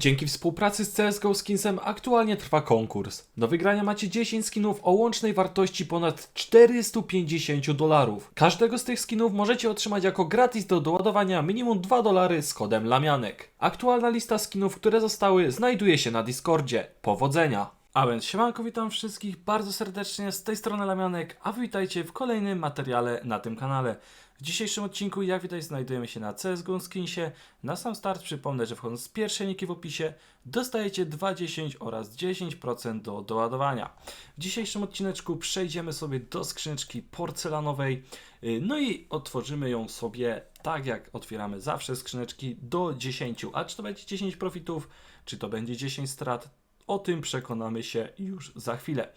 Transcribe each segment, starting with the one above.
Dzięki współpracy z CSGO Skinsem aktualnie trwa konkurs. Do wygrania macie 10 skinów o łącznej wartości ponad 450 dolarów. Każdego z tych skinów możecie otrzymać jako gratis do doładowania minimum 2 dolary z kodem Lamianek. Aktualna lista skinów, które zostały, znajduje się na Discordzie. Powodzenia! A więc siemanko, witam wszystkich bardzo serdecznie, z tej strony Lamianek, a witajcie w kolejnym materiale na tym kanale. W dzisiejszym odcinku, jak widać, znajdujemy się na CSGO Skinsie. Na sam start przypomnę, że wchodząc z pierwszej linki w opisie, dostajecie 2,10 oraz 10% do doładowania. W dzisiejszym odcineczku przejdziemy sobie do skrzyneczki porcelanowej, yy, no i otworzymy ją sobie tak jak otwieramy zawsze skrzyneczki do 10. A czy to będzie 10 profitów, czy to będzie 10 strat, o tym przekonamy się już za chwilę.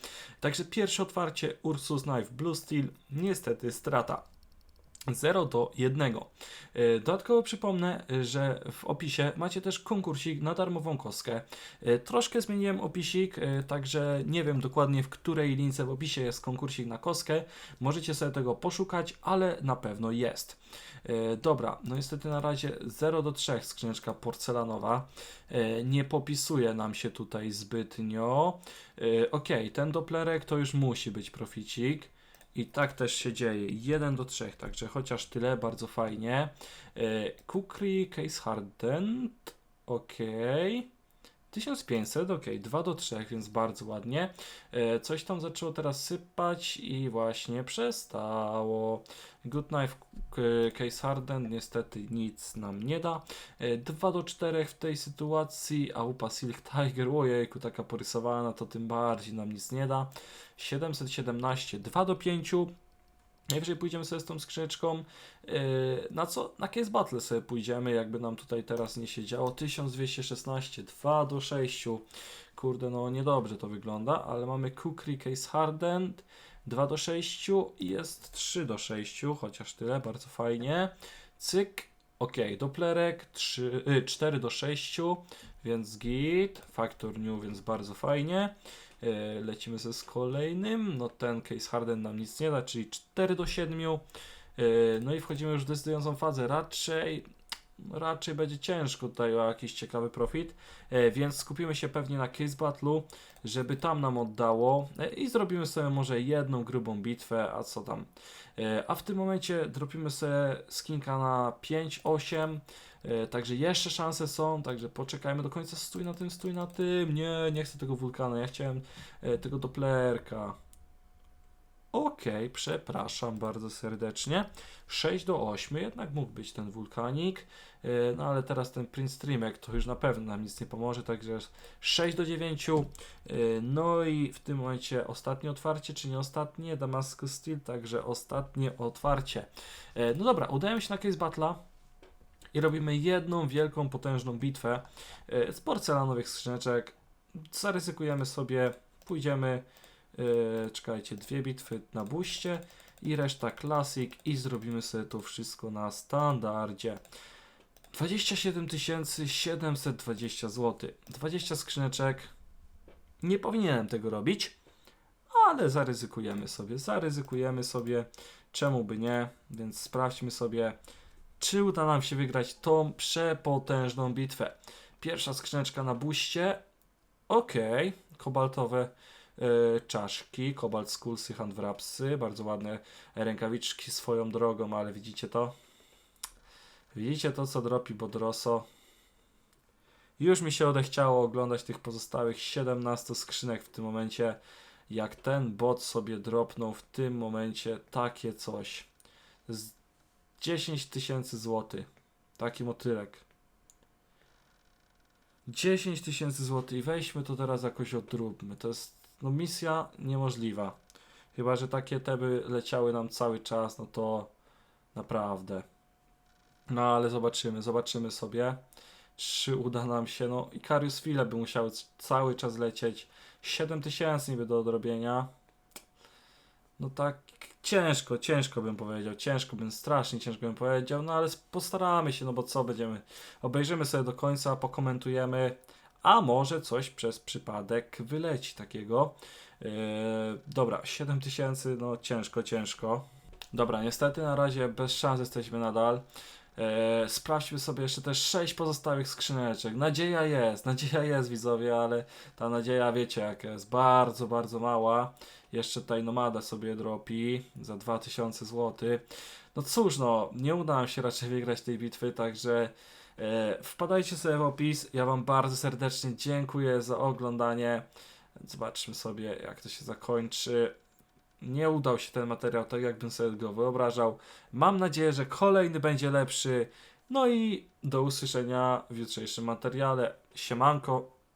Także pierwsze otwarcie Ursus Knife Blue Steel, niestety strata. 0 do 1. E, Dodatkowo przypomnę, że w opisie macie też konkursik na darmową kostkę. E, Troszkę zmieniłem opisik, e, także nie wiem dokładnie w której lince w opisie jest konkursik na kostkę. Możecie sobie tego poszukać, ale na pewno jest. Dobra, no niestety na razie 0 do 3 skrzyneczka porcelanowa. Nie popisuje nam się tutaj zbytnio. Ok, ten doplerek to już musi być proficik. I tak też się dzieje. 1 do 3, także chociaż tyle, bardzo fajnie. E, Kukri, Case Hardened, ok. 1500, ok, 2 do 3, więc bardzo ładnie. E, coś tam zaczęło teraz sypać i właśnie przestało. Good Knife, Case Hardened, niestety nic nam nie da. E, 2 do 4 w tej sytuacji, a upa Silk Tiger, ojejku, taka porysowana, to tym bardziej nam nic nie da. 717, 2 do 5. Najwyżej pójdziemy sobie z tą skrzyneczką. Yy, na co? Na Case Battle sobie pójdziemy, jakby nam tutaj teraz nie się działo. 1216, 2 do 6. Kurde, no niedobrze to wygląda, ale mamy Kukri Case Hardened. 2 do 6 i jest 3 do 6, chociaż tyle, bardzo fajnie. Cyk, ok, Doplerek 3, y, 4 do 6, więc git. Factor New, więc bardzo fajnie. E, Lecimy ze z kolejnym. No ten case harden nam nic nie da, czyli 4 do 7. E, No i wchodzimy już w decydującą fazę. Raczej raczej będzie ciężko tutaj o jakiś ciekawy profit, e, więc skupimy się pewnie na case battle'u, żeby tam nam oddało e, i zrobimy sobie może jedną grubą bitwę, a co tam. E, A w tym momencie dropimy sobie skinka na 5-8, E, Także jeszcze szanse są, także poczekajmy do końca. Stój na tym, stój na tym. Nie, nie chcę tego wulkana, ja chciałem tego doplerka. Okej, przepraszam bardzo serdecznie. 6 do 8, jednak mógł być ten wulkanik. E, No ale teraz ten Prince Streamek to już na pewno nam nic nie pomoże, także 6 do 9. E, No i w tym momencie ostatnie otwarcie, czy nie ostatnie? Damascus Steel, także ostatnie otwarcie. E, No dobra, udajemy się na Case Battle'a i robimy jedną wielką, potężną bitwę z porcelanowych skrzyneczek. Zaryzykujemy sobie, pójdziemy, e, czekajcie, dwie bitwy na buście i reszta klasik i zrobimy sobie to wszystko na standardzie. 27 720 zł. 20 skrzyneczek. Nie powinienem tego robić, ale zaryzykujemy sobie, zaryzykujemy sobie. Czemu by nie? Więc sprawdźmy sobie czy uda nam się wygrać tą przepotężną bitwę. Pierwsza skrzyneczka na buście. Okej, kobaltowe czaszki, kobalt skulsy, handwrapsy, bardzo ładne rękawiczki swoją drogą, ale widzicie to? Widzicie to, co dropi Bodroso? Już mi się odechciało oglądać tych pozostałych 17 skrzynek w tym momencie, jak ten bot sobie dropnął w tym momencie takie coś. Z 10 tysięcy złotych. Taki motylek. 10 tysięcy złotych i weźmy to teraz jakoś odróbmy. To jest no, misja niemożliwa. Chyba, że takie teby leciały nam cały czas, no to naprawdę. No ale zobaczymy, zobaczymy sobie, czy uda nam się. No i Karius File by musiały c- cały czas lecieć. 7 tysięcy niby do odrobienia. No tak ciężko, ciężko bym powiedział, ciężko bym, strasznie ciężko bym powiedział, no ale postaramy się, no bo co będziemy, obejrzymy sobie do końca, pokomentujemy, a może coś przez przypadek wyleci takiego. Yy, dobra, 7000, no ciężko, ciężko. Dobra, niestety na razie bez szans jesteśmy nadal. E, sprawdźmy sobie jeszcze te 6 pozostałych skrzyneczek. Nadzieja jest, nadzieja jest widzowie, ale ta nadzieja wiecie jaka jest, bardzo, bardzo mała. Jeszcze tutaj Nomada sobie dropi za 2000 zł. No cóż, no, nie uda nam się raczej wygrać tej bitwy, także wpadajcie sobie w opis. Ja Wam bardzo serdecznie dziękuję za oglądanie. Zobaczmy sobie, jak to się zakończy. Nie udał się ten materiał tak, jakbym sobie go wyobrażał. Mam nadzieję, że kolejny będzie lepszy. No i do usłyszenia w jutrzejszym materiale. Siemanko.